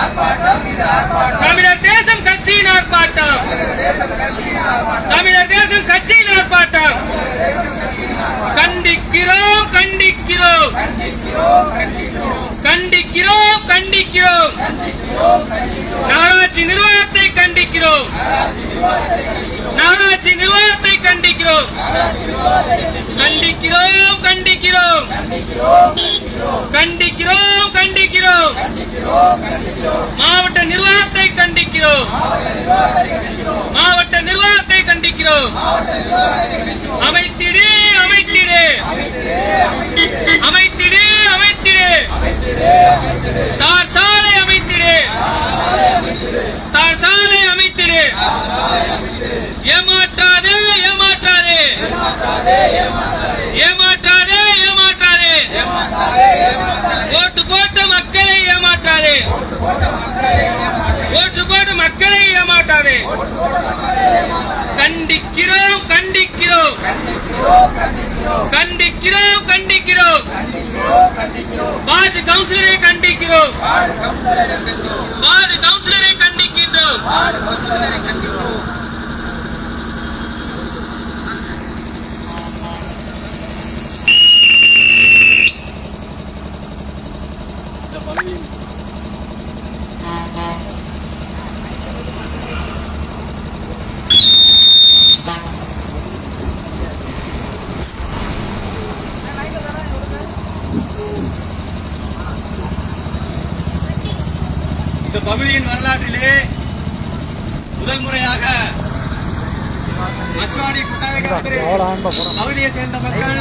ஆர்ப்பாட்டம். தமிழர் தேசம் கட்சியின் ஆர்ப்பாட்டம். தமிழர் தேசம் கட்சியின் ஆர்ப்பாட்டம். கண்டிக்கிறோம் கண்டிக்கிறோம். கண்டிக்கிறோம் கண்டிக்கிறோம். நகராட்சி நிர்வாகத்தை கண்டிக்கிறோம். நகராட்சி நிர்வாகத்தை கண்டிக்கிறோம். கண்டிக்கிறோம் கண்டிக்கிறோம். கண்டிக்கிறோம் கண்டிக்கிறோம். மாவட்ட நிர்வாகத்தை கண்டிக்கிறோம். மாவட்ட நிர்வாகத்தை கண்டிக்கிறோம். அமைத்திடு அமைத்திடு. அமைத்திடு அமைத்திடு. தார் சாலை அமைத்திடு. தார் சாலை அமைத்திடு. ஏமாற்றாதே ஏமாற்றாதே. ஏமாற்றாதே ஏமா ஓட்டு போட்ட மக்களை ஏமாற்றாதே ஓட்டு போட்ட மக்களை ஏமாற்றாதே கண்டிக்கிறோம் கண்டிக்கிறோம் கண்டிக்கிறோம் கண்டிக்கிறோம் வார்டு கவுன்சிலரை கண்டிக்கிறோம். வார்டு கவுன்சிலரை கண்டிக்கின்றோம் இந்த பகுதியின் வரலாற்றிலே முதல் முறையாக மச்சுவாடி குட்டாயக்கரை பகுதியை சேர்ந்த மக்கள்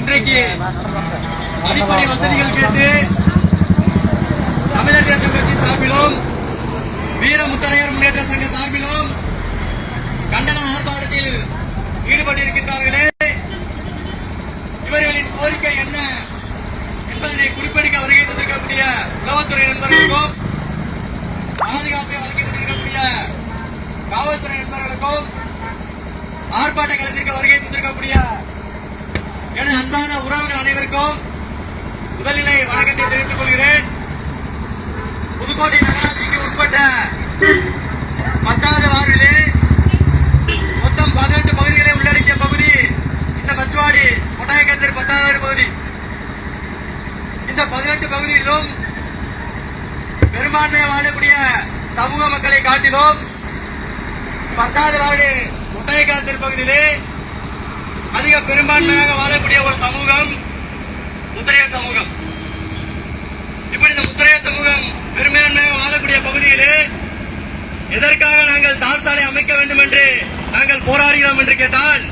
இன்றைக்கு அடிப்படை வசதிகள் கேட்டு தமிழர் தேசம் கட்சி சார்பிலும் வீரமுத்தரையர் முன்னேற்ற சங்க சார்பிலும் கண்டன ஆர்ப்பாட்டத்தில் ஈடுபட்டிருக்கின்றார்களே இவர்களின் கோரிக்கை என்ன என்பதனை குறிப்பிடுக்க வருகை தந்திருக்கக்கூடிய காவல்துறை நண்பர்களுக்கும் பாதுகாப்பை வழங்கி கொண்டிருக்கக்கூடிய காவல்துறை நண்பர்களுக்கும் ஆர்ப்பாட்ட களத்திற்கு வருகை தந்திருக்கக்கூடிய எனது அன்பான உறவுகள் அனைவருக்கும் முதல்நிலை வணக்கத்தை தெரிவித்துக் கொள்கிறேன். புதுக்கோட்டை நகராட்சிக்கு உட்பட்ட பத்தாவது வார்டிலே மொத்தம் பதினெட்டு பகுதிகளை உள்ளடக்கிய பகுதி இந்த மச்சுவாடி கொட்டாயக்கத்தர் பத்தாவது பகுதி. இந்த பதினெட்டு பகுதியிலும் பெரும்பான்மையை வாழக்கூடிய சமூக மக்களை காட்டிலும் பத்தாவது வார்டு முட்டையக்காத்தர் திருப்பகுதியிலே அதிக பெரும்பான்மையாக வாழக்கூடிய ஒரு சமூகம் முத்திரையர் சமூகம். இப்படி இந்த முத்திரையர் சமூகம் பெரும்பான்மையாக வாழக்கூடிய பகுதியிலே எதற்காக நாங்கள் தார் சாலை அமைக்க வேண்டும் என்று நாங்கள் போராடுகிறோம் என்று கேட்டால்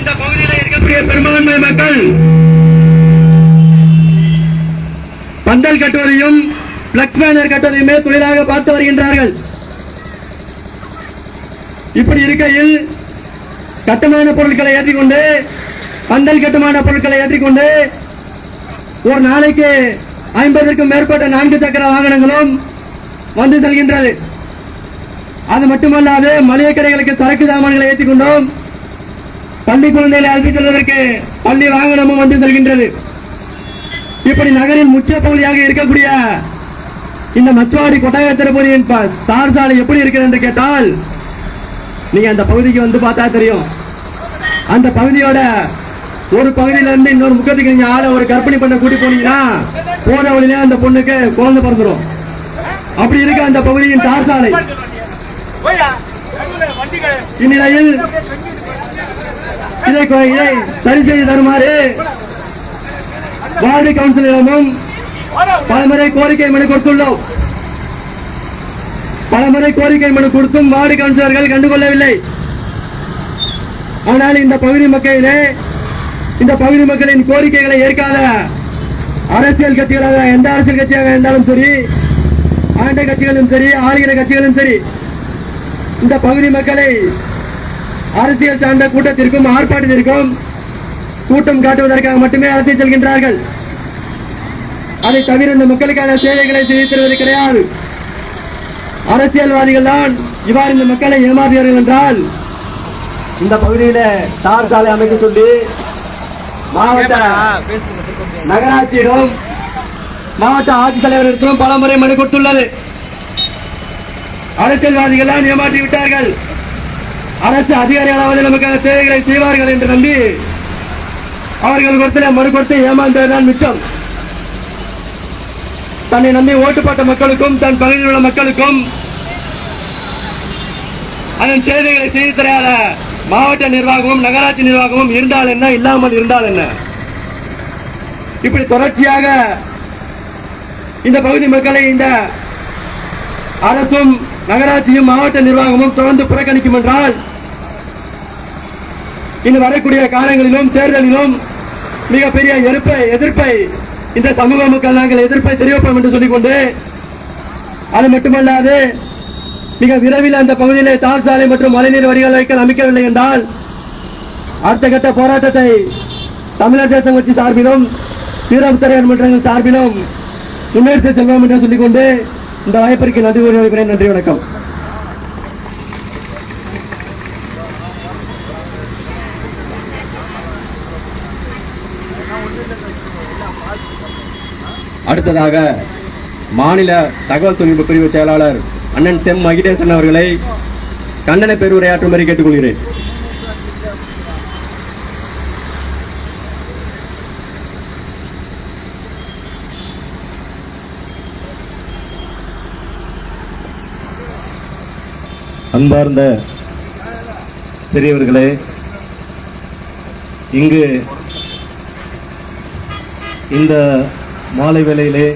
இந்த பகுதியில் இருக்கக்கூடிய பெரும்பான்மை மக்கள் பந்தல் கட்டுவதையும் பிளக்ஸ் பேனர் கட்டுவதையுமே தொழிலாக பார்த்து வருகின்றார்கள். இப்படி இருக்கையில் கட்டுமான பொருட்களை ஏற்றிக்கொண்டு பந்தல் கட்டுமான பொருட்களை ஏற்றிக்கொண்டு ஒரு நாளைக்கு ஐம்பதற்கும் மேற்பட்ட நான்கு சக்கர வாகனங்களும் வந்து செல்கின்றது. அது மட்டுமல்லாது மளிகை கடைகளுக்கு சரக்கு சாமான்களை ஏற்றிக் கொண்டோம் பள்ளி குழந்தைகளை அழைத்துச் செல்வதற்கு பள்ளி வாகனமும் வந்து செல்கின்றது. இப்படி நகரின் முக்கிய பகுதியாக இருக்கக்கூடிய இந்த மச்சுவாடி கொட்டாய திருப்பதியின் ப- தார் சாலை எப்படி இருக்கிறது என்று கேட்டால் நீங்க அந்த பகுதிக்கு வந்து பார்த்தா தெரியும். அந்த பகுதியோட ஒரு பகுதியில இருந்து இன்னொரு முக்கத்துக்கு நீங்க ஆளை ஒரு கற்பனை பண்ண கூட்டி போனீங்கன்னா போன வழியிலே அந்த பொண்ணுக்கு குழந்தை பிறந்துடும் அப்படி இருக்க அந்த பகுதியின் தார் சாலை. இந்நிலையில் இதை இதை சரி செய்து தருமாறு வார்டு கவுன்சிலரிடமும் பலமுறை கோரிக்கை மனு கொடுத்துள்ளோம். பலமுறை கோரிக்கை மனு கொடுத்தும் வார்டு கவுன்சிலர்கள் கண்டுகொள்ளவில்லை. ஆனால் இந்த பகுதி மக்களிலே இந்த பகுதி மக்களின் கோரிக்கைகளை ஏற்காத அரசியல் கட்சிகளாக எந்த அரசியல் கட்சியாக இருந்தாலும் சரி ஆண்ட கட்சிகளும் சரி ஆளுகிற கட்சிகளும் சரி இந்த பகுதி மக்களை அரசியல் சார்ந்த கூட்டத்திற்கும் ஆர்ப்பாட்டத்திற்கும் கூட்டம் காட்டுவதற்காக மட்டுமே அரசியல் செல்கின்றார்கள். அதை தவிர இந்த மக்களுக்கான சேவைகளை செய்து தருவது கிடையாது. அரசியல்வாதிகள் தான் இவ்வாறு இந்த மக்களை ஏமாற்றுகிறார்கள் என்றால் இந்த பகுதியில தார் சாலை அமைக்க சொல்லி மாவட்ட நகராட்சியிடம் மாவட்ட ஆட்சித்தலைவரிடத்திலும் பலமுறை மனு கொடுத்துள்ளது. அரசியல்வாதிகள் தான் ஏமாற்றி விட்டார்கள். அரசு அதிகாரிகளாவது நமக்கான தேவைகளை செய்வார்கள் என்று நம்பி அவர்கள் கொடுத்த மனு கொடுத்து ஏமாந்ததுதான் மிச்சம். தன்னை நம்பி ஓட்டுப்பட்ட மக்களுக்கும் தன் பகுதியில் உள்ள மக்களுக்கும் அதன் சேவைகளை செய்து தராத மாவட்ட நிர்வாகமும் நகராட்சி நிர்வாகமும் இருந்தால் என்ன இல்லாமல் இருந்தால் என்ன? இப்படி தொடர்ச்சியாக இந்த பகுதி மக்களை இந்த அரசும் நகராட்சியும் மாவட்ட நிர்வாகமும் தொடர்ந்து புறக்கணிக்கும் என்றால் இனி வரக்கூடிய காலங்களிலும் தேர்தலிலும் மிகப்பெரிய எதிர்ப்பை எதிர்ப்பை இந்த சமூக மக்கள் நாங்கள் எதிர்ப்பை தெரிவிப்போம் என்று சொல்லிக்கொண்டு அது மட்டுமல்லாது மிக விரைவில் அந்த பகுதியிலே தார் சாலை மற்றும் மழைநீர் வடிகால் வைக்கல் அமைக்கவில்லை என்றால் அடுத்த கட்ட போராட்டத்தை தமிழர் தேசம் கட்சி சார்பிலும் வீரமுத்தரையர் மன்றங்கள் சார்பிலும் முன்னெடுத்து செல்வோம் என்று சொல்லிக்கொண்டு இந்த வாய்ப்பிற்கு நன்றி கூறி வருகிறேன் நன்றி வணக்கம். அடுத்ததாக மாநில தகவல் தொழில்நுட்ப பிரிவு செயலாளர் அண்ணன் செம் மகிடேசன் அவர்களை கண்டன வரை கேட்டுக்கொள்கிறேன். அன்பார்ந்த பெரியவர்களே இங்கு இந்த மாலை வேளையிலே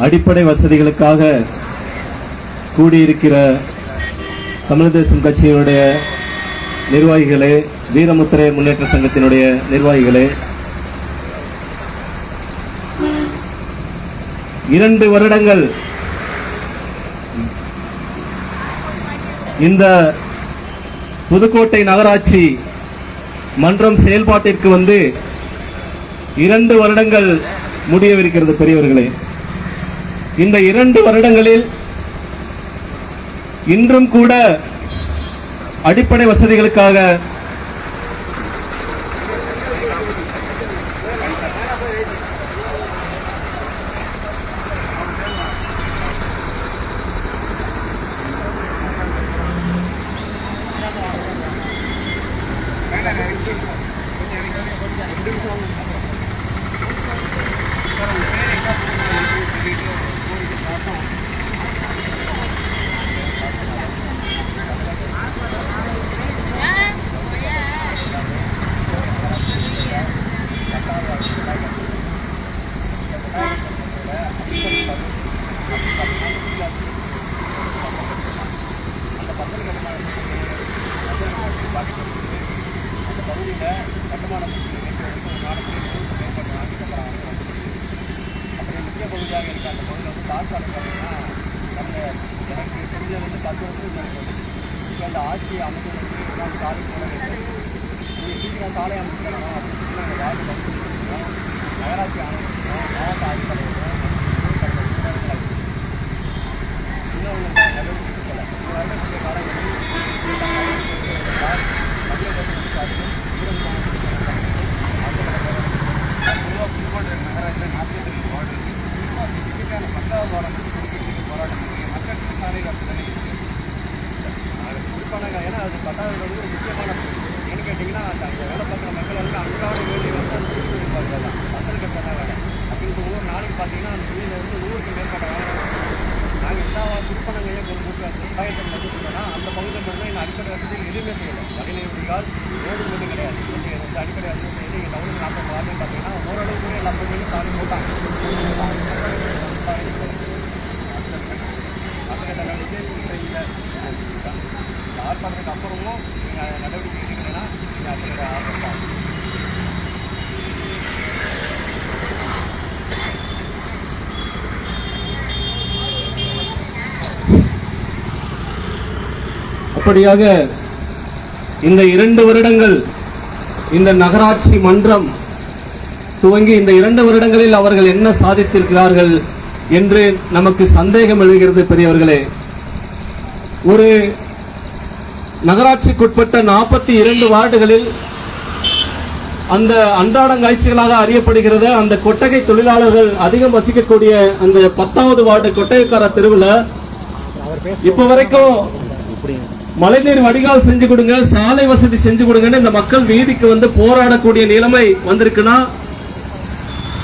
அடிப்படை வசதிகளுக்காக கூடியிருக்கிற தமிழ் தேசம் கட்சியினுடைய நிர்வாகிகளே வீரமுத்திரை முன்னேற்ற சங்கத்தினுடைய நிர்வாகிகளே இரண்டு வருடங்கள் இந்த புதுக்கோட்டை நகராட்சி மன்றம் செயல்பாட்டிற்கு வந்து இரண்டு வருடங்கள் முடியவிருக்கிறது பெரியவர்களே. இந்த இரண்டு வருடங்களில் இன்றும் கூட அடிப்படை வசதிகளுக்காக சீக்கிரம் சாலை அமைச்சிருக்கணும் அப்படின்னு நாங்கள் வாக்கு பண்ணிருக்கோம் நகராட்சி ஆணையம் மாவட்ட ஆட்சித்தலைவர் இன்னும் நடவடிக்கை எடுக்கலை வரக்கூடிய காலங்களில் மத்திய கவர்மெண்ட் சார்பில் பொதுவாக புதுக்கோட்டை நகராட்சியில் நாற்பத்தி ரெண்டு வார்டு இருக்குது குறிப்பாக ஸ்பெசிஃபிக்காக பத்தாவது வாரம் குடிக்கிறதுக்கு போராட்டம் இருக்குது மக்களுக்கு சாலை ஏன்னா அது பத்தாவது வந்து முக்கியமான கேட்டிங்கன்னா அந்த வேலை பார்க்குற மக்கள் எல்லாம் அன்றாட வேண்டிய வந்து அந்த கூலி தொழில் பார்க்கலாம் பசங்க வேலை? அப்படிங்கிற ஒவ்வொரு நாளைக்கு பார்த்தீங்கன்னா அந்த தொழிலில் வந்து நூறுக்கு மேற்பட்ட வேலை நாங்கள் எல்லா திருப்பணங்கள் ஒரு கொண்டு போட்டு விவசாயத்தை மட்டும் சொன்னோம்னா அந்த பகுதியில் மட்டும்தான் இந்த அடிப்படை வசதியில் எதுவுமே செய்யலை. வகையில் எப்படியால் ரோடு மட்டும் கிடையாது. நீங்கள் வந்து அடிப்படை வசதி செய்து எங்கள் டவுனுக்கு நாற்பது வாரம் பார்த்தீங்கன்னா ஓரளவுக்கு எல்லா பகுதியிலும் சாலை போட்டாங்க. அதனால இந்த ஆர்ப்பாட்டத்துக்கு அப்புறமும் நடவடிக்கை அப்படியாக இந்த இரண்டு வருடங்கள் இந்த நகராட்சி மன்றம் துவங்கி இந்த இரண்டு வருடங்களில் அவர்கள் என்ன சாதித்திருக்கிறார்கள் என்று நமக்கு சந்தேகம் எழுகிறது பெரியவர்களே. ஒரு நகராட்சிக்குட்பட்ட நாற்பத்தி இரண்டு வார்டுகளில் அந்த அன்றாடங்காய்ச்சிகளாக அறியப்படுகிறது. அந்த கொட்டகை தொழிலாளர்கள் அதிகம் வசிக்கக்கூடிய அந்த பத்தாவது வார்டு கொட்டகைக்கார தெருவில் இப்ப வரைக்கும் மழைநீர் வடிகால் செஞ்சு கொடுங்க சாலை வசதி செஞ்சு கொடுங்கன்னு இந்த மக்கள் வீதிக்கு வந்து போராடக்கூடிய நிலைமை வந்திருக்குன்னா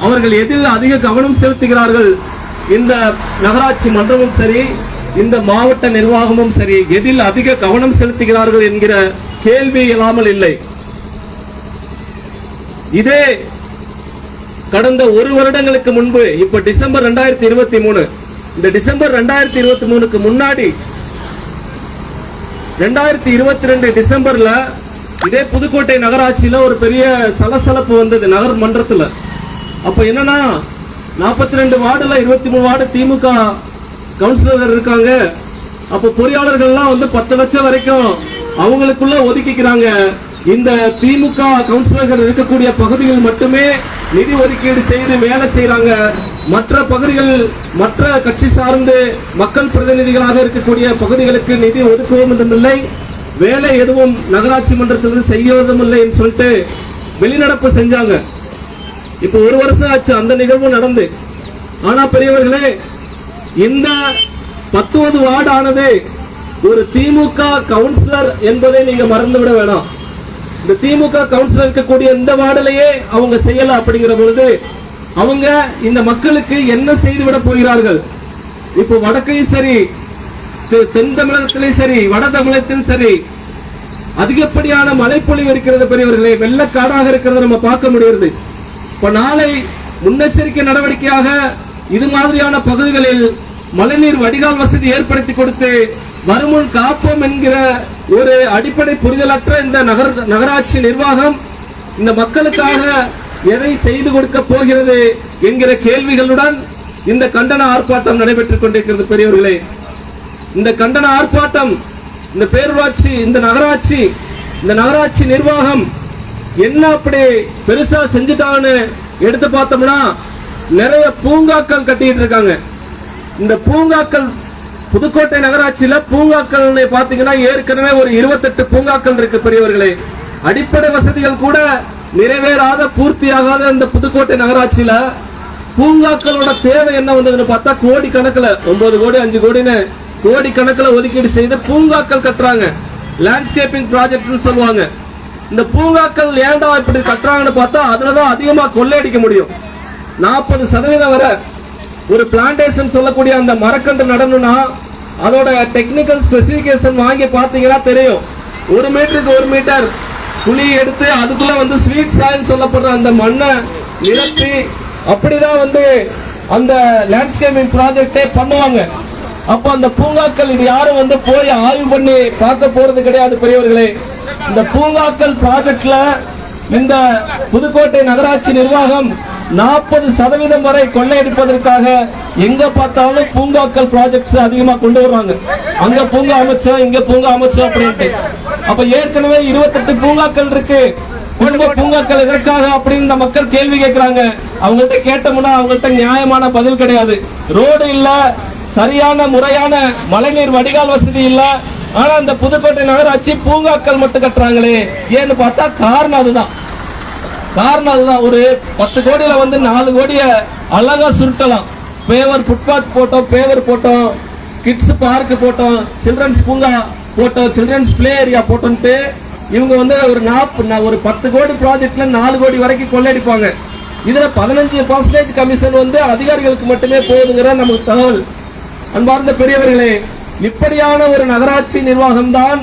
அவர்கள் எதில் அதிக கவனம் செலுத்துகிறார்கள்? இந்த நகராட்சி மன்றமும் சரி இந்த மாவட்ட நிர்வாகமும் சரி எதில் அதிக கவனம் செலுத்துகிறார்கள் என்கிற கேள்வி இல்லாமல் இல்லை. இதே கடந்த ஒரு வருடங்களுக்கு முன்பு இப்ப டிசம்பர் ரெண்டாயிரத்தி இருபத்தி மூணு இந்த டிசம்பர் ரெண்டாயிரத்தி இருபத்தி மூணுக்கு முன்னாடி ரெண்டாயிரத்தி இருபத்தி ரெண்டு டிசம்பர்ல இதே புதுக்கோட்டை நகராட்சியில ஒரு பெரிய சலசலப்பு வந்தது நகர் மன்றத்துல. அப்ப என்னன்னா நாற்பத்தி ரெண்டு வார்டுல இருபத்தி மூணு வார்டு திமுக கவுன்சிலர் இருக்காங்க. அப்ப பொறியாளர்கள்லாம் வந்து பத்து லட்சம் வரைக்கும் அவங்களுக்குள்ள ஒதுக்கிக்கிறாங்க. இந்த திமுக கவுன்சிலர்கள் இருக்கக்கூடிய பகுதிகள் மட்டுமே நிதி ஒதுக்கீடு செய்து வேலை செய்யறாங்க மற்ற பகுதிகள் மற்ற கட்சி சார்ந்து மக்கள் பிரதிநிதிகளாக இருக்கக்கூடிய பகுதிகளுக்கு நிதி ஒதுக்குவதும் இல்லை வேலை எதுவும் நகராட்சி மன்றத்திலிருந்து செய்வதும் இல்லைன்னு சொல்லிட்டு வெளிநடப்பு செஞ்சாங்க. இப்போ ஒரு வருஷம் ஆச்சு அந்த நிகழ்வும் நடந்து. ஆனா பெரியவர்களே இந்த பத்தாவது வார்டு ஆனது ஒரு திமுக கவுன்சிலர் என்பதை நீங்க மறந்துவிட வேணாம். இந்த திமுக கவுன்சிலர் இருக்கக்கூடிய இந்த வார்டிலேயே அவங்க செய்யல அப்படிங்கிற பொழுது அவங்க இந்த மக்களுக்கு என்ன செய்துவிட போகிறார்கள்? இப்போ வடக்கையும் சரி தெ- தென் தமிழகத்திலையும் சரி வட தமிழகத்திலும் சரி அதிகப்படியான மழைப்பொழிவு இருக்கிறது பெரியவர்களே வெள்ளக்காடாக இருக்கிறத நம்ம பார்க்க முடியுது இப்ப நாளை முன்னெச்சரிக்கை நடவடிக்கையாக இது மாதிரியான பகுதிகளில் மழைநீர் வடிகால் வசதி ஏற்படுத்தி கொடுத்து வருமுன் காப்போம் என்கிற ஒரு அடிப்படை புரிதலற்ற இந்த நகர் நகராட்சி நிர்வாகம் இந்த மக்களுக்காக எதை செய்து கொடுக்க போகிறது என்கிற கேள்விகளுடன் இந்த கண்டன ஆர்ப்பாட்டம் நடைபெற்றுக் கொண்டிருக்கிறது பெரியவர்களே இந்த கண்டன ஆர்ப்பாட்டம் இந்த பேரூராட்சி இந்த நகராட்சி இந்த நகராட்சி நிர்வாகம் என்ன அப்படி பெருசா செஞ்சுட்டான்னு எடுத்து பார்த்தோம்னா நிறைய பூங்காக்கள் கட்டிட்டு இருக்காங்க. இந்த பூங்காக்கள் புதுக்கோட்டை நகராட்சியில பூங்காக்கள் பாத்தீங்கன்னா ஏற்கனவே ஒரு இருபத்தெட்டு பூங்காக்கள் இருக்கு பெரியவர்களே. அடிப்படை வசதிகள் கூட நிறைவேறாத பூர்த்தியாகாத இந்த புதுக்கோட்டை நகராட்சியில பூங்காக்களோட தேவை என்ன வந்ததுன்னு பார்த்தா கோடி கணக்குல ஒன்பது கோடி அஞ்சு கோடின்னு கோடி கணக்குல ஒதுக்கீடு செய்து பூங்காக்கள் கட்டுறாங்க. லேண்ட்ஸ்கேப்பிங் ப்ராஜெக்ட்னு சொல்லுவாங்க. இந்த பூங்காக்கள் ஏண்டா இப்படி கட்டுறாங்கன்னு பார்த்தா அதுலதான் அதிகமா கொள்ளையடிக்க முடியும். நாற்பது சதவீதம் வரை ஒரு பிளான்டேஷன் சொல்லக்கூடிய அந்த மரக்கன்று நடணும்னா அதோட டெக்னிக்கல் ஸ்பெசிபிகேஷன் வாங்கி பார்த்தீங்கன்னா தெரியும். ஒரு மீட்டருக்கு ஒரு மீட்டர் குழி எடுத்து அதுக்குள்ள வந்து ஸ்வீட் சாயில் சொல்லப்படுற அந்த மண்ணை நிரப்பி அப்படிதான் வந்து அந்த லேண்ட்ஸ்கேப்பிங் ப்ராஜெக்டே பண்ணுவாங்க. அப்போ அந்த பூங்காக்கள் இது யாரும் வந்து போய் ஆய்வு பண்ணி பார்க்க போறது கிடையாது பெரியவர்களே. இந்த பூங்காக்கள் ப்ராஜெக்ட்ல இந்த புதுக்கோட்டை நகராட்சி நிர்வாகம் நாற்பது சதவீதம் வரை கொள்ளையடிப்பதற்காக எங்க பார்த்தாலும் பூங்காக்கள் ப்ராஜெக்ட்ஸ் அதிகமா கொண்டு வருவாங்க. அங்க பூங்கா அமைச்சோம் இங்க பூங்கா அமைச்சோம் அப்படின்ட்டு. அப்ப ஏற்கனவே இருபத்தெட்டு பூங்காக்கள் இருக்கு. குடும்ப பூங்காக்கள் எதற்காக அப்படின்னு இந்த மக்கள் கேள்வி கேட்கிறாங்க. அவங்கள்ட்ட கேட்டோம்னா அவங்கள்ட்ட நியாயமான பதில் கிடையாது. ரோடு இல்ல சரியான முறையான மழைநீர் வடிகால் வசதி இல்ல. ஆனா இந்த புதுக்கோட்டை நகராட்சி பூங்காக்கள் மட்டும் கட்டுறாங்களே. ஏன்னு பார்த்தா காரணம் அதுதான். காரணம் அதுதான் ஒரு பத்து கோடியில வந்து நாலு கோடிய அழகா சுருட்டலாம். பேவர் ஃபுட்பாத் போட்டோம் பேவர் போட்டோம் கிட்ஸ் பார்க் போட்டோம் சில்ட்ரன்ஸ் பூங்கா போட்டோம் சில்ட்ரன்ஸ் பிளே ஏரியா போட்டோம்ட்டு இவங்க வந்து ஒரு நாப் ஒரு பத்து கோடி ப்ராஜெக்ட்ல நாலு கோடி வரைக்கும் கொள்ளையடிப்பாங்க. இதுல பதினஞ்சு பர்சன்டேஜ் கமிஷன் வந்து அதிகாரிகளுக்கு மட்டுமே போகுதுங்கிற நமக்கு தகவல். அன்பார்ந்த பெரியவர்களே இப்படியான ஒரு நகராட்சி நிர்வாகம் தான்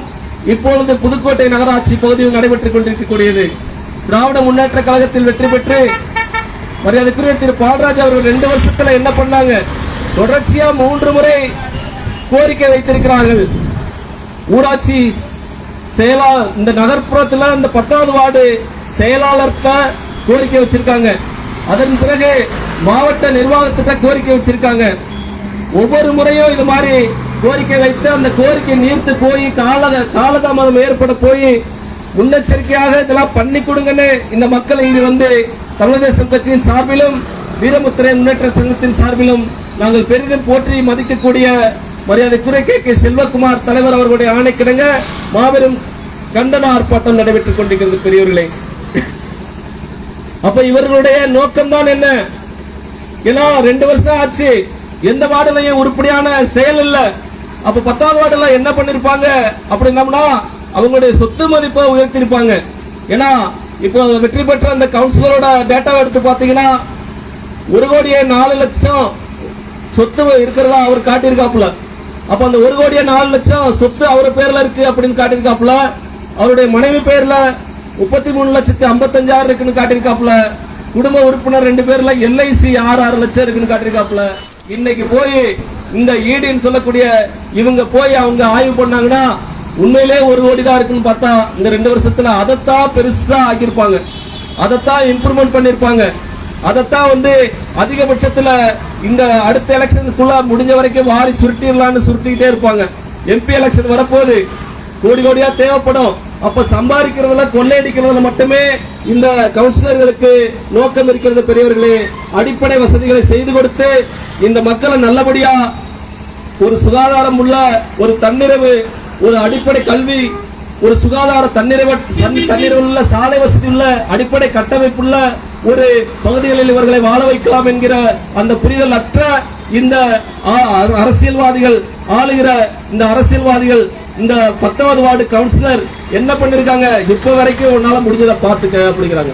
இப்பொழுது புதுக்கோட்டை நகராட்சி பகுதியில் நடைபெற்றுக் கொண்டிருக்கக்கூடியது. திராவிட முன்னேற்ற கழகத்தில் வெற்றி பெற்று மரியாதைக்குரிய திரு பாலராஜ் அவர்கள் ரெண்டு வருஷத்துல என்ன பண்ணாங்க? தொடர்ச்சியா மூன்று முறை கோரிக்கை வைத்திருக்கிறார்கள். ஊராட்சி செயலா இந்த நகர்ப்புறத்துல இந்த பத்தாவது வார்டு செயலாளர்கிட்ட கோரிக்கை வச்சிருக்காங்க. அதன் பிறகு மாவட்ட நிர்வாகத்திட்ட கோரிக்கை வச்சிருக்காங்க. ஒவ்வொரு முறையும் இது மாதிரி கோரிக்கை வைத்து அந்த கோரிக்கை நீர்த்து போய் கால காலதாமதம் ஏற்பட போய் முன்னெச்சரிக்கையாக இதெல்லாம் பண்ணி கொடுங்கன்னு இந்த மக்கள் இங்கு வந்து தமிழக தேசம் கட்சியின் சார்பிலும் வீரமுத்திரை முன்னேற்ற சங்கத்தின் சார்பிலும் நாங்கள் பெரிதும் போற்றி மதிக்கக்கூடிய மரியாதைக்குரிய கே கே செல்வகுமார் தலைவர் அவர்களுடைய ஆணைக்கிடங்க மாபெரும் கண்டன ஆர்ப்பாட்டம் நடைபெற்றுக் கொண்டிருக்கிறது பெரியவர்களே அப்ப இவர்களுடைய நோக்கம்தான் என்ன? ஏன்னா ரெண்டு வருஷம் ஆச்சு. எந்த வார்டுலையும் உருப்படியான செயல் இல்ல. அப்ப பத்தாவது வார்டுல என்ன பண்ணிருப்பாங்க? அப்படின்னம்னா அவங்களுடைய சொத்து மதிப்பை உயர்த்திருப்பாங்க ஏன்னா இப்போ வெற்றி பெற்ற அந்த கவுன்சிலரோட டேட்டாவை எடுத்து பாத்தீங்கன்னா ஒரு கோடியே நாலு லட்சம் சொத்து இருக்கிறதா அவர் காட்டியிருக்காப்புல. அப்ப அந்த ஒரு கோடியே நாலு லட்சம் சொத்து அவர் பேர்ல இருக்கு அப்படின்னு காட்டியிருக்காப்புல. அவருடைய மனைவி பேர்ல முப்பத்தி மூணு லட்சத்தி ஐம்பத்தஞ்சாயிரம் இருக்குன்னு காட்டியிருக்காப்புல. குடும்ப உறுப்பினர் ரெண்டு பேர்ல எல்ஐசி ஆறு ஆறு லட்சம் இருக்குன்னு காட்டியிருக்காப்புல. இன்னைக்கு போய் இந்த ஈடுன்னு சொல்லக்கூடிய இவங்க போய் அவங்க ஆய்வு பண்ணாங்கன்னா உண்மையிலே ஒரு கோடி தான் இருக்குன்னு பார்த்தா இந்த ரெண்டு வருஷத்துல அதைத்தான் பெருசா ஆக்கியிருப்பாங்க. அதைத்தான் இம்ப்ரூவ்மெண்ட் பண்ணிருப்பாங்க அதைத்தான் வந்து அதிகபட்சத்துல இந்த அடுத்த எலெக்ஷனுக்குள்ள முடிஞ்ச வரைக்கும் வாரி சுருட்டிடலாம்னு சுருட்டிக்கிட்டே இருப்பாங்க. எம்பி எலெக்ஷன் வரப்போகுது. கோடி கோடியா தேவைப்படும். அப்ப சம்பாதிக்கிறதுல கொள்ளையடிக்கிறதுல மட்டுமே இந்த கவுன்சிலர்களுக்கு நோக்கம் இருக்கிறது பெரியவர்களே. அடிப்படை வசதிகளை செய்து கொடுத்து இந்த மக்களை நல்லபடியா ஒரு சுகாதாரம் உள்ள ஒரு தன்னிறைவு ஒரு அடிப்படை கல்வி ஒரு சுகாதார தன்னிறைவு தண்ணீர் உள்ள சாலை வசதி உள்ள அடிப்படை கட்டமைப்புள்ள ஒரு பகுதிகளில் இவர்களை வாழ வைக்கலாம் என்கிற அந்த புரிதல் அற்ற இந்த அ- அரசியல்வாதிகள் ஆளுகிற இந்த அரசியல்வாதிகள் இந்த பத்தாவது வார்டு கவுன்சிலர் என்ன பண்ணிருக்காங்க? இப்ப வரைக்கும் உன்னால முடிஞ்சதை பாத்துக்க அப்படிங்கிறாங்க.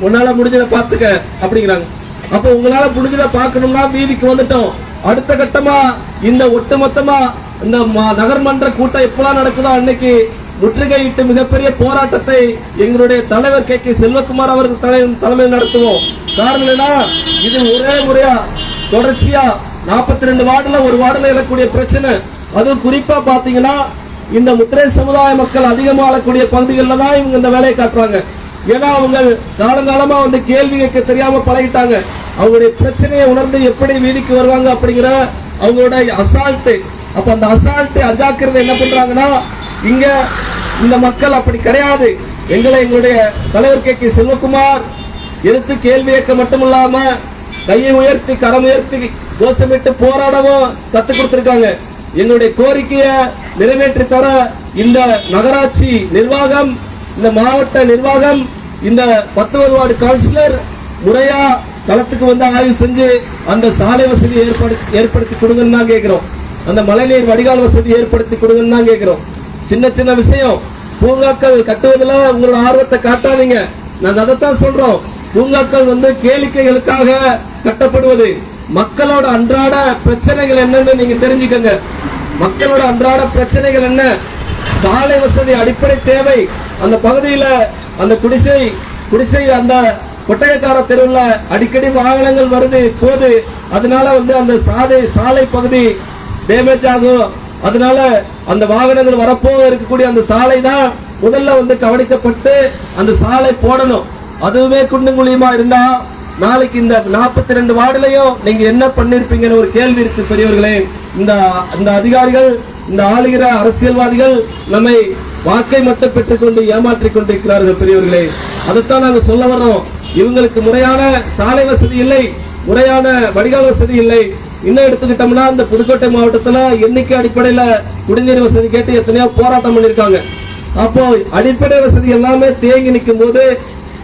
உன்னால முடிஞ்சதை பாத்துக்க அப்படிங்கிறாங்க. அப்ப உங்களால முடிஞ்சதை பார்க்கணும்னா வீதிக்கு வந்துட்டோம். அடுத்த கட்டமா இந்த ஒட்டுமொத்தமா இந்த நகர்மன்ற கூட்டம் எப்பெல்லாம் நடக்குதோ அன்னைக்கு முற்றுகையிட்டு மிகப்பெரிய போராட்டத்தை எங்களுடைய தலைவர் கே. கே. செல்வகுமார் அவர்கள் தலை- தலைமையில் நடத்துவோம். காரணம் இது ஒரே முறையா தொடர்ச்சியா 42 ரெண்டு வார்டுல ஒரு வார்டுல எழக்கூடிய பிரச்சனை. அதுவும் குறிப்பா பாத்தீங்கன்னா இந்த முத்திரை சமுதாய மக்கள் அதிகமாக வாழக்கூடிய பகுதிகளில் தான் இவங்க இந்த வேலையை காட்டுறாங்க. ஏன்னா அவங்க காலங்காலமா வந்து கேள்வி கேட்க தெரியாம பழகிட்டாங்க. அவங்களுடைய பிரச்சனையை உணர்ந்து எப்படி வீதிக்கு வருவாங்க அப்படிங்கிற அவங்களோட அசால்ட்டு அப்ப அந்த அசால்ட் அஜாக்கிரதை என்ன பண்றாங்கன்னா இங்க இந்த மக்கள் அப்படி கிடையாது. எங்களை எங்களுடைய தலைவர் கே கே செல்வகுமார் எதிர்த்து கேள்வி இயக்க மட்டும் இல்லாம கையை உயர்த்தி கரம் உயர்த்தி கோஷமிட்டு போராடவும் கத்து கொடுத்திருக்காங்க. எங்களுடைய கோரிக்கையை நிறைவேற்றி தர இந்த நகராட்சி நிர்வாகம் இந்த மாவட்ட நிர்வாகம் இந்த பத்தாவது வார்டு கவுன்சிலர் முறையா களத்துக்கு வந்து ஆய்வு செஞ்சு அந்த சாலை வசதி ஏற்படுத்தி ஏற்படுத்தி கொடுங்கன்னு தான் கேட்கிறோம் அந்த மழைநீர் வடிகால் வசதி ஏற்படுத்தி கொடுங்கன்னு தான் கேட்கிறோம் சின்ன சின்ன விஷயம். பூங்காக்கள் கட்டுவதில் உங்களோட ஆர்வத்தை காட்டாதீங்க. நாங்க அதைத்தான் சொல்றோம். பூங்காக்கள் வந்து கேளிக்கைகளுக்காக கட்டப்படுவது. மக்களோட அன்றாட பிரச்சனைகள் என்னன்னு நீங்க தெரிஞ்சுக்கங்க. மக்களோட அன்றாட பிரச்சனைகள் என்ன? சாலை வசதி அடிப்படை தேவை. அந்த பகுதியில அந்த குடிசை குடிசை அந்த கொட்டகைக்கார தெருவுல அடிக்கடி வாகனங்கள் வருது போது அதனால வந்து அந்த சாலை சாலை பகுதி டேமேஜ் ஆகும். அதனால அந்த வாகனங்கள் வரப்போ இருக்கக்கூடிய அந்த சாலை தான் முதல்ல வந்து கவனிக்கப்பட்டு அந்த சாலை போடணும். அதுவுமே குண்டும் குழியுமா இருந்தா நாளைக்கு இந்த 42 ரெண்டு வார்டுலையும் நீங்க என்ன பண்ணிருப்பீங்கன்னு ஒரு கேள்வி இருக்கு பெரியவர்களே. இந்த இந்த அதிகாரிகள் இந்த ஆளுகிற அரசியல்வாதிகள் நம்மை வாக்கை மட்டும் பெற்றுக்கொண்டு ஏமாற்றிக் கொண்டிருக்கிறார்கள் பெரியவர்களே. அதைத்தான் நாங்க சொல்ல வர்றோம். இவங்களுக்கு முறையான சாலை வசதி இல்லை முறையான வடிகால் வசதி இல்லை. இன்னும் எடுத்துக்கிட்டோம்னா இந்த புதுக்கோட்டை மாவட்டத்துல எண்ணிக்கை அடிப்படையில குடிநீர் வசதி கேட்டு எத்தனையோ போராட்டம் பண்ணிருக்காங்க அப்போ அடிப்படை வசதி எல்லாமே தேங்கி நிற்கும் போது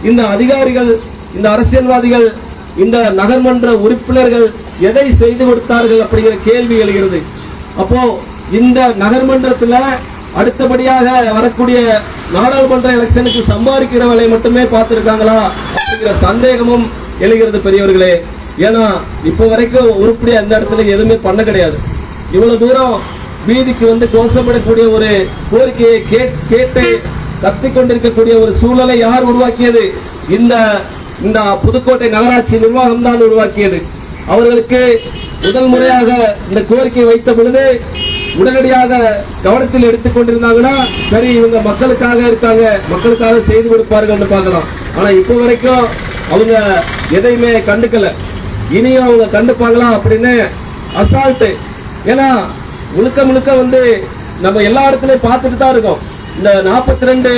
இந்த அதிகாரிகள் இந்த அரசியல்வாதிகள் இந்த நகர்மன்ற உறுப்பினர்கள் எதை செய்து கொடுத்தார்கள் அப்படிங்கிற கேள்வி எழுகிறது. அப்போ இந்த நகர்மன்றத்துல அடுத்தபடியாக வரக்கூடிய நாடாளுமன்ற எலெக்ஷனுக்கு சம்பாதிக்கிற வேலையை மட்டுமே பார்த்திருக்காங்களா அப்படிங்கிற சந்தேகமும் எழுகிறது பெரியவர்களே. ஏன்னா இப்போ வரைக்கும் உருப்படியா எந்த இடத்துல எதுவுமே பண்ண கிடையாது. இவ்வளவு தூரம் வீதிக்கு வந்து கோஷமிடக்கூடிய ஒரு கோரிக்கையை கேட்- கேட்டு கத்தி கொண்டிருக்கக்கூடிய ஒரு சூழலை யார் உருவாக்கியது? இந்த இந்த புதுக்கோட்டை நகராட்சி நிர்வாகம் தான் உருவாக்கியது. அவர்களுக்கு முதல் முறையாக இந்த கோரிக்கை வைத்த பொழுது உடனடியாக கவனத்தில் எடுத்துக் கொண்டிருந்தாங்கன்னா சரி இவங்க மக்களுக்காக இருக்காங்க மக்களுக்காக செய்து கொடுப்பார்கள் பார்க்கலாம். ஆனா இப்போ வரைக்கும் அவங்க எதையுமே கண்டுக்கல. இனியும் அவங்க கண்டுப்பாங்களா அப்படின்னு அசால்ட்டு ஏன்னா முழுக்க முழுக்க வந்து நம்ம எல்லா இடத்துலையும் பார்த்துட்டு தான் இருக்கோம். இந்த நாற்பத்தி ரெண்டு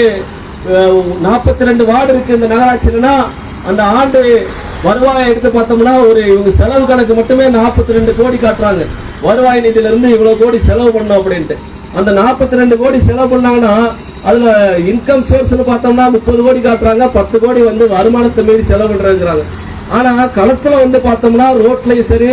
நாற்பத்தி ரெண்டு வார்டு இருக்கு இந்த நகராட்சியிலனா அந்த ஆண்டு வருவாயை எடுத்து பார்த்தோம்னா ஒரு இவங்க செலவு கணக்கு மட்டுமே நாற்பத்தி ரெண்டு கோடி காட்டுறாங்க. வருவாய் நிதியிலிருந்து இவ்வளோ கோடி செலவு பண்ணோம் அப்படின்ட்டு. அந்த நாற்பத்தி ரெண்டு கோடி செலவு பண்ணாங்கன்னா அதில் இன்கம் சோர்ஸ்னு பார்த்தோம்னா முப்பது கோடி காட்டுறாங்க. பத்து கோடி வந்து வருமானத்தை மீறி செலவு பண்ணுறாங்கிறாங்க ஆனா களத்துல வந்து பார்த்தோம்னா ரோட்லயும் சரி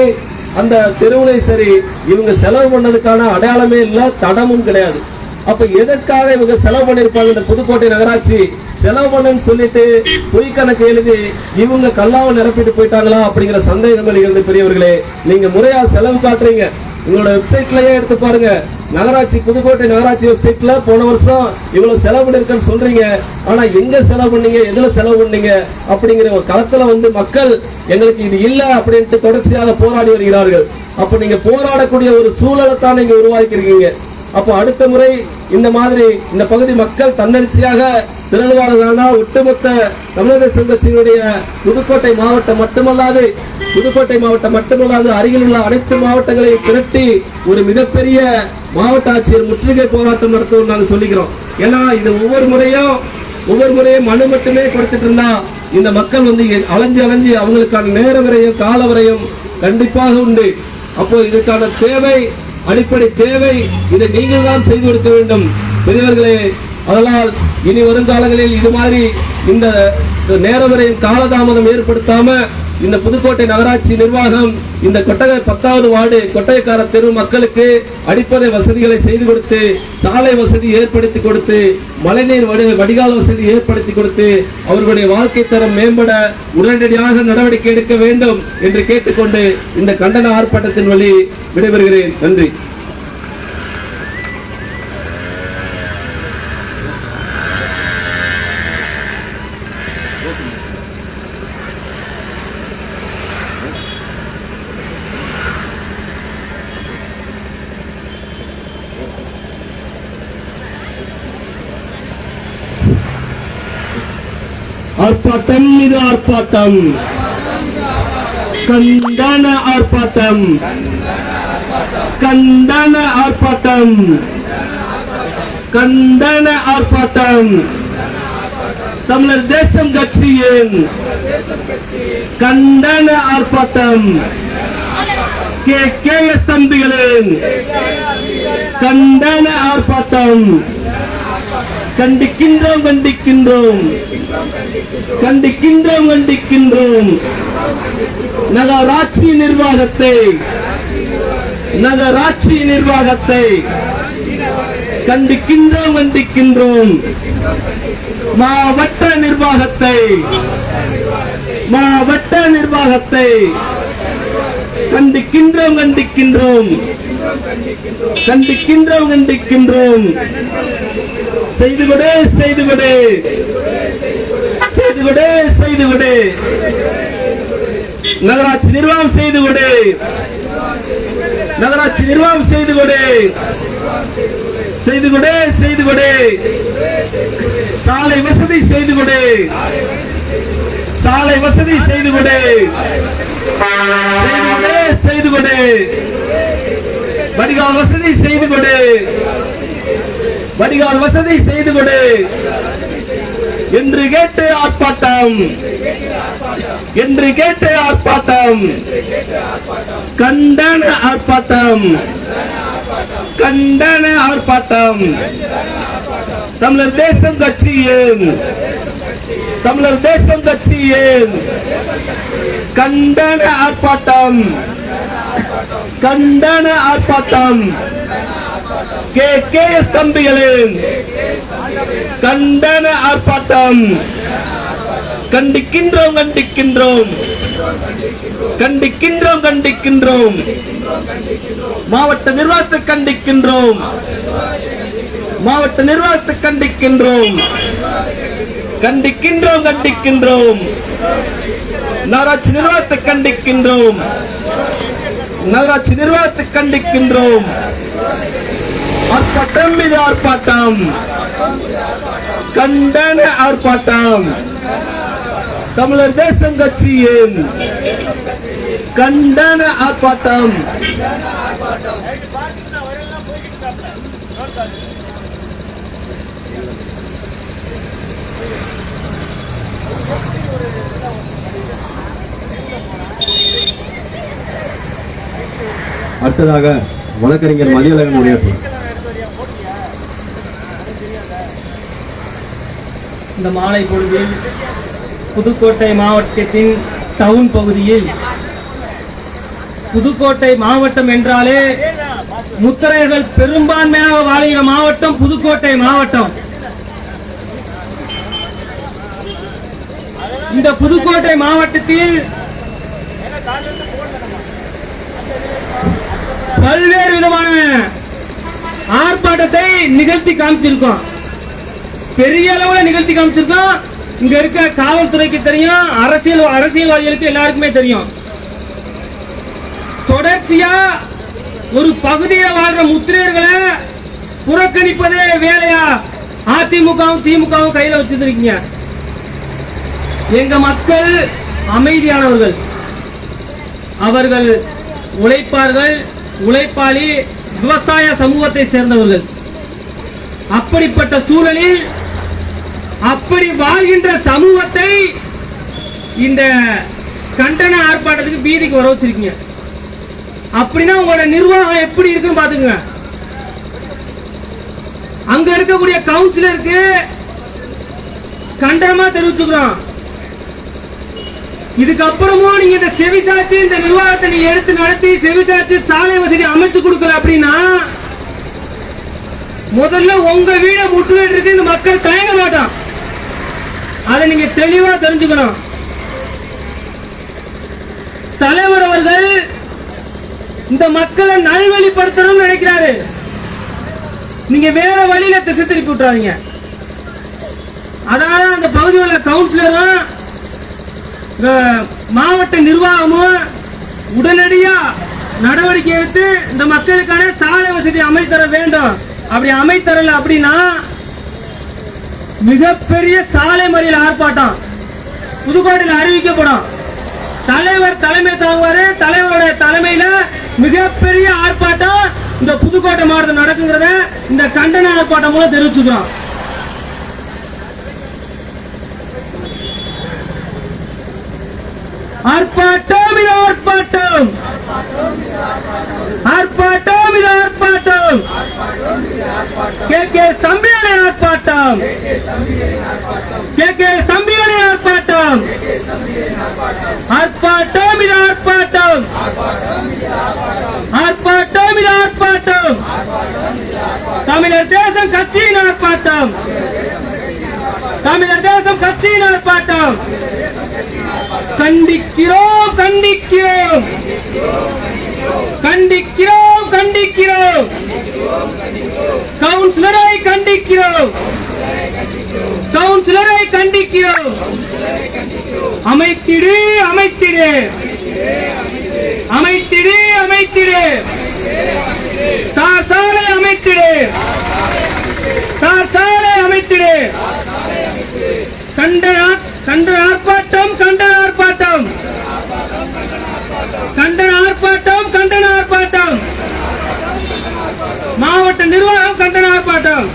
அந்த தெருவுலையும் சரி இவங்க செலவு பண்ணதுக்கான அடையாளமே இல்ல தடமும் கிடையாது. அப்ப எதற்காக இவங்க செலவு பண்ணிருப்பாங்க? இந்த புதுக்கோட்டை நகராட்சி செலவு பண்ணுன்னு சொல்லிட்டு பொய் கணக்கு எழுதி இவங்க கல்லாவை நிரப்பிட்டு போயிட்டாங்களா அப்படிங்கிற சந்தேகம் எழுகிறது பெரியவர்களே நீங்க முறையா செலவு காட்டுறீங்க. உங்களோட வெப்சைட்லயே எடுத்து பாருங்க. நகராட்சி புதுக்கோட்டை நகராட்சி வெப்சைட்ல போன வருஷம் இவ்வளவு செலவு பண்ணிருக்கேன்னு சொல்றீங்க. ஆனா எங்க செலவு பண்ணீங்க? எதுல செலவு பண்ணீங்க? அப்படிங்கிற ஒரு களத்துல வந்து மக்கள் எங்களுக்கு இது இல்ல அப்படின்ட்டு தொடர்ச்சியாக போராடி வருகிறார்கள். அப்ப நீங்க போராடக்கூடிய ஒரு சூழலை தான் நீங்க உருவாக்கியிருக்கீங்க. அப்போ அடுத்த முறை இந்த மாதிரி இந்த பகுதி மக்கள் தன்னெழுச்சியாக திரளுவார்களானால் ஒட்டுமொத்த தமிழக தேசம் கட்சியினுடைய புதுக்கோட்டை மாவட்டம் மட்டுமல்லாது புதுக்கோட்டை மாவட்டம் மட்டுமல்லாது அருகில் உள்ள அனைத்து மாவட்டங்களையும் திரட்டி ஒரு மிகப்பெரிய மாவட்ட ஆட்சியர் முற்றுகை போராட்டம் நடத்துவோம் நாங்கள் சொல்லிக்கிறோம். ஏன்னா இது ஒவ்வொரு முறையும் ஒவ்வொரு முறையும் மனு மட்டுமே கொடுத்துட்டு இருந்தா இந்த மக்கள் வந்து அலைஞ்சு அலைஞ்சு அவங்களுக்கான நேர விரயம் கால விரயம் கண்டிப்பாக உண்டு. அப்போ இதுக்கான தேவை அடிப்படை தேவை இதை நீங்கள் தான் செய்து கொடுக்க வேண்டும். பெரியவர்களே அதனால் இனி வருங்காலங்களில் இது மாதிரி இந்த நேர விரயம் காலதாமதம் ஏற்படுத்தாம இந்த புதுக்கோட்டை நகராட்சி நிர்வாகம் இந்த கொட்டகை பத்தாவது வார்டு கொட்டகைக்கார தெரு மக்களுக்கு அடிப்படை வசதிகளை செய்து கொடுத்து சாலை வசதி ஏற்படுத்தி கொடுத்து மழைநீர் வடி வடிகால் வசதி ஏற்படுத்தி கொடுத்து அவர்களுடைய வாழ்க்கை தரம் மேம்பட உடனடியாக நடவடிக்கை எடுக்க வேண்டும் என்று கேட்டுக்கொண்டு இந்த கண்டன ஆர்ப்பாட்டத்தின் வழி விடைபெறுகிறேன். நன்றி. ஆர்ப்பாட்டம் இது ஆர்ப்பாட்டம். கண்டன ஆர்ப்பாட்டம். கண்டன ஆர்ப்பாட்டம். கண்டன ஆர்ப்பாட்டம். தமிழர் தேசம் கட்சியின் கண்டன ஆர்ப்பாட்டம். கே கே எஸ் தம்பிகளின் கண்டன ஆர்ப்பாட்டம். கண்டிக்கின்றோம் கண்டிக்கின்றோம். கண்டிக்கின்றோம் கண்டிக்கின்றோம். நகராட்சி நிர்வாகத்தை நகராட்சி நிர்வாகத்தை கண்டிக்கின்றோம் கண்டிக்கின்றோம். மாவட்ட நிர்வாகத்தை மாவட்ட நிர்வாகத்தை கண்டிக்கின்றோம் கண்டிக்கின்றோம். கண்டிக்கின்றோம் கண்டிக்கின்றோம். செய்து கொடு செய்து கொடு. செய்து கொடு செய்து கொடு. நகராட்சி நிர்வாகம் செய்து கொடு. நகராட்சி நிர்வாகம் செய்து கொடு. செய்து கொடு செய்து கொடு. சாலை வசதி செய்து கொடு. சாலை வசதி செய்து கொடு. செய்து கொடு செய்து கொடு. வடிகால் வசதி செய்து கொடு. வடிகால் வசதி செய்து கொடு என்று கேட்டு ஆர்ப்பாட்டம். என்று கேட்டு ஆர்ப்பாட்டம். கண்டன ஆர்ப்பாட்டம். கண்டன ஆர்ப்பாட்டம். தமிழர் தேசம் கட்சியின் தமிழர் தேசம் கட்சியின் கண்டன ஆர்ப்பாட்டம். கண்டன ஆர்ப்பாட்டம். கே கே எஸ் தம்பிகளின் கண்டன ஆர்ப்பாட்டம். கண்டிக்கின்றோம் கண்டிக்கின்றோம். கண்டிக்கின்றோம் கண்டிக்கின்றோம். மாவட்ட நிர்வாகத்தை கண்டிக்கின்றோம். மாவட்ட நிர்வாகத்தை கண்டிக்கின்றோம். கண்டிக்கின்றோம் கண்டிக்கின்றோம். நகராட்சி நிர்வாகத்தை கண்டிக்கின்றோம். நகராட்சி நிர்வாகத்தை கண்டிக்கின்றோம். ஆர்ப்பாட்டம் மீது ஆர்ப்பாட்டம். கண்டன ஆர்ப்பாட்டம். தமிழர் தேசம் கட்சியின் கண்டன ஆர்ப்பாட்டம். அடுத்ததாக வழக்கறிஞர் மதியழகன் உரையாற்றுவார். இந்த மாலை பொழுதில் புதுக்கோட்டை மாவட்டத்தின் டவுன் பகுதியில் புதுக்கோட்டை மாவட்டம் என்றாலே முத்தரையர்கள் பெரும்பான்மையாக வாழ்கிற மாவட்டம் புதுக்கோட்டை மாவட்டம். இந்த புதுக்கோட்டை மாவட்டத்தில் பல்வேறு விதமான ஆர்ப்பாட்டத்தை நிகழ்த்தி காமிச்சிருக்கோம். பெரிய அளவுல நிகழ்த்தி காமிச்சிருக்கோம் இங்க இருக்க காவல்துறைக்கு தெரியும் அரசியல் அரசியல்வாதிகளுக்கு எல்லாருக்குமே தெரியும். தொடர்ச்சியா ஒரு பகுதியில வாழ்ற முத்திரையர்களை புறக்கணிப்பதே வேலையா? அதிமுகவும் திமுகவும் கையில வச்சிருக்கீங்க. எங்க மக்கள் அமைதியானவர்கள். அவர்கள் உழைப்பார்கள் உழைப்பாளி விவசாய சமூகத்தை சேர்ந்தவர்கள். அப்படிப்பட்ட சூழலில் அப்படி வாழ்கின்ற சமூகத்தை இந்த கண்டன ஆர்ப்பாட்டத்துக்கு பீதிக்கு வர வச்சிருக்கீங்க. அப்படின்னா உங்களோட நிர்வாகம் எப்படி இருக்குன்னு பாத்துங்க அங்க இருக்கக்கூடிய கவுன்சிலருக்கு கண்டனமா தெரிவிச்சுக்கிறோம். இதுக்கப்புறமும் நீங்க இந்த செவிசாட்சி இந்த நிர்வாகத்தை நீங்க எடுத்து நடத்தி செவிசாட்சி சாலை வசதி அமைச்சு கொடுக்கல அப்படின்னா முதல்ல உங்க வீட முற்றுகையிட்டு இந்த மக்கள் தயங்க மாட்டான் அதை நீங்க தெளிவா தெரிஞ்சுக்கணும். தலைவர் அவர்கள் இந்த மக்களை நல்வழிப்படுத்தணும்னு நினைக்கிறாரு. நீங்க வேற வழியில திசை திருப்பி விட்டுறாதீங்க. அதனால அந்த பகுதியில் உள்ள கவுன்சிலரும் மாவட்ட நிர்வாகமும் உடனடியா நடவடிக்கை எடுத்து இந்த மக்களுக்கான சாலை வசதி அமைத்தர வேண்டும். அப்படி அமைத்தரல அப்படின்னா மிகப்பெரிய சாலை மறியல் ஆர்ப்பாட்டம். புதுக்கோட்டையில் அறிவிக்கப்படும். தலைவர் தலைமை தாங்குவாரு. தலைவரோட தலைமையில மிகப்பெரிய ஆர்ப்பாட்டம் இந்த புதுக்கோட்டை மாவட்டம் நடக்குங்கிறத இந்த கண்டன ஆர்ப்பாட்டம் மூலம் தெரிவிச்சுக்கிறோம். ஆர்ப்பாட்டம் இது ஆர்ப்பாட்டம். ஆர்ப்பாட்டம் இது ஆர்ப்பாட்டம். கே கே தம்பியான ஆர்ப்பாட்டம். கே கே தம்பியான ஆர்ப்பாட்டம். ஆர்ப்பாட்டம் இது ஆர்ப்பாட்டம். ஆர்ப்பாட்டம் இது ஆர்ப்பாட்டம். தமிழர் தேசம் கட்சியின் ஆர்ப்பாட்டம். தமிழர் தேசம் கட்சியின் ஆர்ப்பாட்டம். கண்டிக்கிறோம் கண்டிக்கிறோம். கண்டிக்கிறோம் கண்டிக்கிறோம். கவுன்சிலரை கண்டிக்கிறோம். கவுன்சிலரை கண்டிக்கிறோம். அமைத்திடு அமைத்திடு. அமைத்திடு அமைத்திடு. தார் சாலை அமைத்திடு. தார் சாலை அமைத்திடு. கண்டன கண்டன ஆர்ப்பாட்டம் கண்டன ஆர்ப்பாட்டம். கண்டன ஆர்ப்பாட்டம் கண்டன ஆர்ப்பாட்டம். மாவட்ட நிர்வாகம் கண்டன ஆர்ப்பாட்டம்.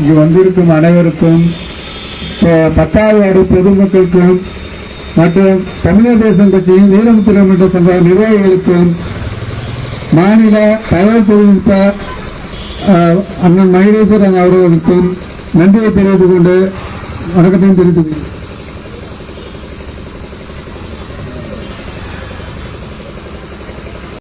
இங்கு வந்திருக்கும் அனைவருக்கும் பத்தாவது வார்டு பொதுமக்களுக்கும் மற்றும் தமிழர் தேசம் கட்சியின் நீலமுத்திரம் என்ற சங்க நிர்வாகிகளுக்கும் மாநில தகவல் தொழில்நுட்ப அண்ணன் மகேஸ்வரன் அவர்களுக்கும் நன்றியை தெரிவித்துக் கொண்டு வணக்கத்தையும் தெரிவித்துக் கொள்கிறேன்.